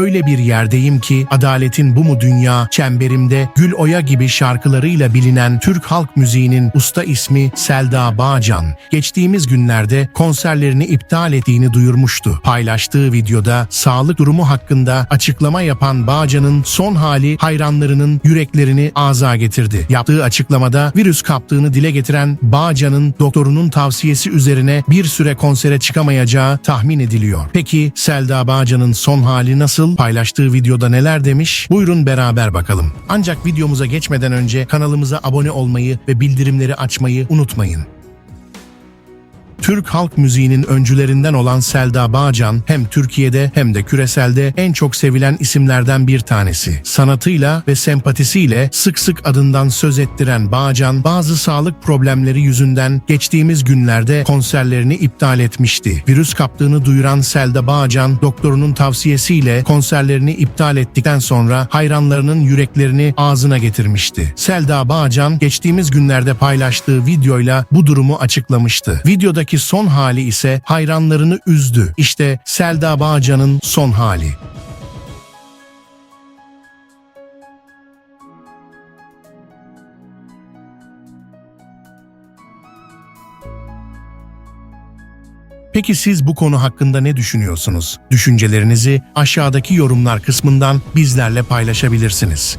öyle bir yerdeyim ki adaletin bu mu dünya çemberimde Gül Oya gibi şarkılarıyla bilinen Türk halk müziğinin usta ismi Selda Bağcan. Geçtiğimiz günlerde konserlerini iptal ettiğini duyurmuştu. Paylaştığı videoda sağlık durumu hakkında açıklama yapan Bağcan'ın son hali hayranlarının yüreklerini ağza getirdi. Yaptığı açıklamada virüs kaptığını dile getiren Bağcan'ın doktorunun tavsiyesi üzerine bir süre konsere çıkamayacağı tahmin ediliyor. Peki Selda Bağcan'ın son hali nasıl? Paylaştığı videoda neler demiş? Buyurun beraber bakalım. Ancak videomuza geçmeden önce kanalımıza abone olmayı ve bildirimleri açmayı unutmayın. Türk halk müziğinin öncülerinden olan Selda Bağcan hem Türkiye'de hem de küreselde en çok sevilen isimlerden bir tanesi. Sanatıyla ve sempatisiyle sık sık adından söz ettiren Bağcan bazı sağlık problemleri yüzünden geçtiğimiz günlerde konserlerini iptal etmişti. Virüs kaptığını duyuran Selda Bağcan doktorunun tavsiyesiyle konserlerini iptal ettikten sonra hayranlarının yüreklerini ağzına getirmişti. Selda Bağcan geçtiğimiz günlerde paylaştığı videoyla bu durumu açıklamıştı. Videodaki son hali ise hayranlarını üzdü. İşte Selda Bağcan'ın son hali. Peki siz bu konu hakkında ne düşünüyorsunuz? Düşüncelerinizi aşağıdaki yorumlar kısmından bizlerle paylaşabilirsiniz.